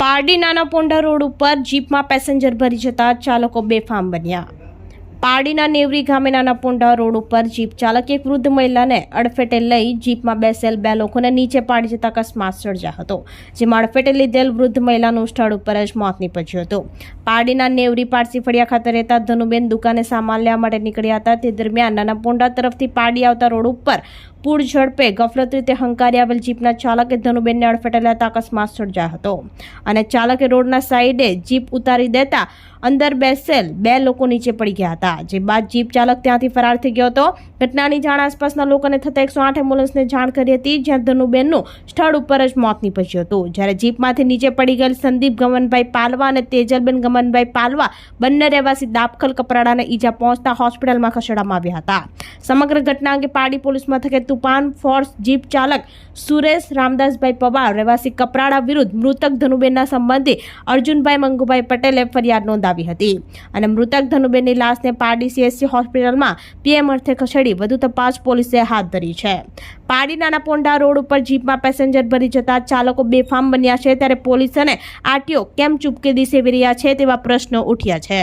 પારડી નાના પોંડા રોડ ઉપર જીપમાં પેસેન્જર ભરી જતા ચાલકો બેફામ બન્યા. પારડીના નેવરી ગામે નાના પુંડા રોડ ઉપર જીપ ચાલકે એક વૃદ્ધ મહિલાને અડફેટે લઈ જીપમાં બેસેલ બે લોકોને નીચે પાડી જતા અકસ્માત સર્જા હતો, જેમાં અડફેટે લીધેલ વૃદ્ધ મહિલાનું સ્થળ ઉપર જ મોત નીપજ્યું હતું. પારડીના નેવરી પારસી ફળિયા ખાતે રહેતા ધનુબેન દુકાને સામાન લેવા માટે નીકળ્યા હતા. તે દરમિયાન નાના પુંડા તરફથી પારડી આવતા રોડ ઉપર પૂર ઝડપે ગફલત રીતે હંકારી આવેલ જીપના ચાલકે ધનુબેનને અડફેટે લેતા અકસ્માત સર્જાયો હતો અને ચાલકે રોડના સાઈડે જીપ ઉતારી દેતા અંદર બેસેલ બે લોકો નીચે પડી ગયા હતા. જે બાદ જીપ ચાલક ત્યાંથી ફરાર થઈ ગયો હતો. ઘટનાની જાણ આસપાસના લોકોને થતાં એકસો આઠ એમ્બ્યુલન્સને જાણ કરી હતી, જ્યાં ધનુબેનનું સ્થળ ઉપર જ મોત નીપજ્યું હતું. જ્યારે જીપમાંથી નીચે પડી ગયેલ સંદીપ ગમનભાઈ પાલવા અને તેજલબેન ગમનભાઈ પાલવા બંને રહેવાસી દાપખલ કપરાડાને ઈજા પહોંચતા હોસ્પિટલમાં ખસેડવામાં આવ્યા હતા. સમગ્ર ઘટના અંગે પાડી પોલીસ મથકે તુફાન ફોર્સ જીપ ચાલક સુરેશ રામદાસભાઈ પવાર, રહેવાસી કપરાડા વિરુદ્ધ મૃતક ધનુબેનના સંબંધી અર્જુનભાઈ મંગુભાઈ પટેલે ફરિયાદ નોંધાવી હતી. અને મૃતક ધનુબેનની લાશને પારડી સીએસસી હોસ્પિટલમાં પીએમ અર્થે ખસેડી વધુ તપાસ પોલીસે હાથ ધરી છે. પારડી નાના પોંડા રોડ ઉપર જીપમાં પેસેન્જર ભરી જતા ચાલકો બેફામ બન્યા છે ત્યારે પોલીસ અને આરટીઓ કેમ ચૂપકે સેવી રહ્યા છે તેવા પ્રશ્નો ઉઠ્યા છે.